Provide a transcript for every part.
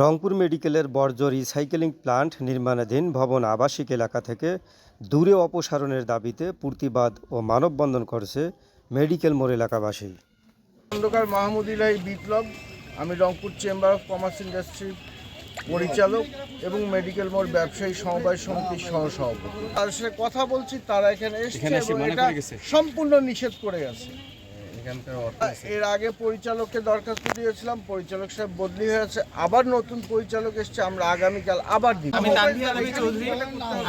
রংপুর মেডিকেলের বর্জ্য recycling plant নির্মাণাধীন ভবন আবাসিক এলাকা থেকে দূরে অপসারণের দাবিতে প্রতিবাদ ও মানববন্ধন করছে মেডিকেল মোড় এলাকাবাসী। খন্দকার মাহমুদ বিপ্লব আমি Rangpur chamber of commerce industry পরিচালক এবং মেডিকেল মোড় ব্যবসায়ী সমবায় সমিতির সহসভাপতি। তার সাথে কথা বলছি তারা এখানে এসেছে এবং এটা সম্পূর্ণ নিষেধ করে গেছে। এর আগে পরিচালককে দরখাস্ত দিয়েছিলাম পরিচালক সাহেব বদলি হয়েছে আবার নতুন পরিচালক এসছে আমরা আগামীকাল আবার দিব আমি তানভীর চৌধুরী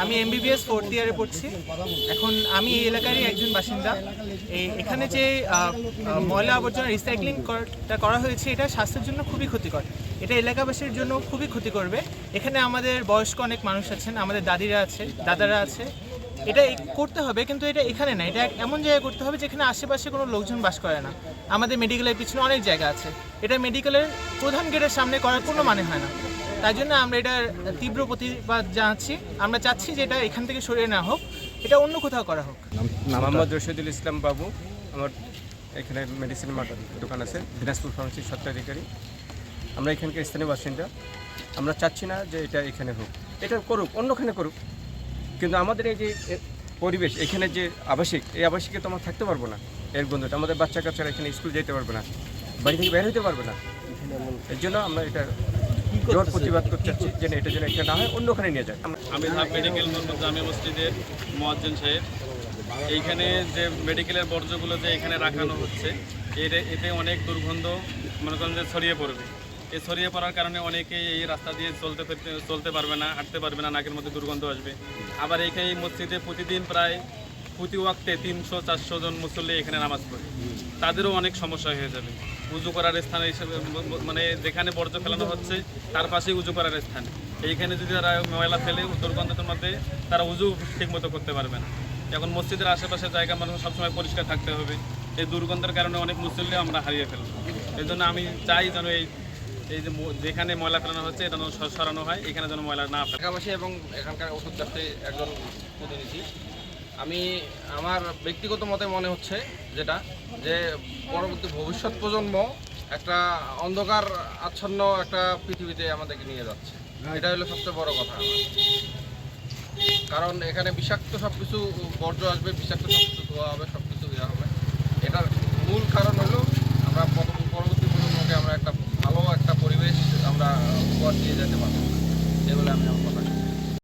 আমি এমবিবিএস ফোর্থ ইয়ারে পড়ছি। এখন আমি এই এলাকারই একজন বাসিন্দা। এই এখানে যে ময়লা আবর্জনা রিসাইক্লিং করাটা করা হয়েছে এটা স্বাস্থ্যের জন্য খুবই ক্ষতিকর। এটা এলাকাবাসীর জন্য খুবই ক্ষতি করবে। এখানে আমাদের বয়স্ক অনেক মানুষ আছেন আমাদের দাদিরা আছে দাদারা আছে। এটা করতে হবে কিন্তু এটা এখানে না এটা এমন জায়গায় করতে হবে যেখানে আশেপাশে কোনো লোকজন বাস করে না। আমাদের মেডিকেলের পিছনে অনেক জায়গা আছে। এটা মেডিকেলের প্রধান গেটের সামনে করার কোনো মানে হয় না। তাই জন্য আমরা এটার তীব্র প্রতিবাদ জানাচ্ছি। আমরা চাচ্ছি যে এটা এখান থেকে সরিয়ে নেওয়া হোক এটা অন্য কোথাও করা হোক। মোহাম্মদ রশিদুল ইসলাম বাবু আমার এখানে মেডিসিন মার্কেট দোকান আছে দিনাজপুর ফার্মেসির স্বত্বাধিকারী। আমরা এখানকার স্থানীয় বাসিন্দা। আমরা চাচ্ছি না যে এটা এখানে হোক। এটা করুক অন্যখানে করুক। কিন্তু আমাদের এই যে পরিবেশ এখানে যে আবাসিক এই আবাসিকে তো আমরা থাকতে পারব না। এর গন্ধটা আমাদের বাচ্চা কাচ্চারা এখানে স্কুল যেতে পারবে না বাড়ি থেকে বের হতে পারবে না। এর জন্য আমরা এটা জোর প্রতিবাদ করতে চাচ্ছি যে এটা যেন এখানে না হয় অন্যখানে নিয়ে যায়। আমি মেডিকেল মোহাম্মদ জামে মসজিদের মোয়াজ্জেন সাহেব। এইখানে যে মেডিকেলের বর্জ্যগুলো যে এখানে রাখানো হচ্ছে এতে এতে অনেক দুর্গন্ধ মনে করেন যে ছড়িয়ে পড়বে। এই ছড়িয়ে পড়ার কারণে অনেকেই এই রাস্তা দিয়ে চলতে ফিরতে- চলতে পারবে না, হাঁটতে পারবে না, নাকের মধ্যে দুর্গন্ধ আসবে। আবার এখানে এই মসজিদে প্রতিদিন প্রায় প্রতি ওয়াক্তে তিনশো, চারশো জন মুসল্লি এখানে নামাজ পড়ে। তাদেরও অনেক সমস্যা হয়ে যাবে। উজু করার স্থান হিসেবে মানে যেখানে বর্জ্য ফেলানো হচ্ছে, তার পাশেই উজু করার স্থান। এইখানে যদি তারা ময়লা ফেলে, দুর্গন্ধের মধ্যে তারা উজু ঠিকমতো করতে পারবে না। এখন মসজিদের আশেপাশে জায়গা মানুষ সবসময় পরিষ্কার থাকতে হবে। এই দুর্গন্ধের কারণে অনেক মুসল্লি আমরা হারিয়ে ফেলব। এই জন্য আমি চাই যেন এই এই যে যেখানে ময়লা ফেলানো হচ্ছে, এটা সরানো হয়, এখানে যেন ময়লা না এলাকাবাসী এবং এখানকার ওষুধ ব্যবসায়ী একজন প্রতিনিধি, আমি আমার ব্যক্তিগত মতে মনে হচ্ছে যেটা, যে পরবর্তী ভবিষ্যৎ প্রজন্ম একটা অন্ধকার, আচ্ছন্ন একটা পৃথিবীতে আমাদেরকে নিয়ে যাচ্ছে। এটা হলো সবচেয়ে বড় কথা কারণ এখানে বিষাক্ত সব কিছু বর্জ্য আসবে, বিষাক্ত সব কিছু ধোয়া হবে সব কিছু ইয়ে হবে এটার মূল কারণ হলো আমরা পর- পরবর্তী উপহার দিয়ে যেতে পারব এগুলো আমি আমার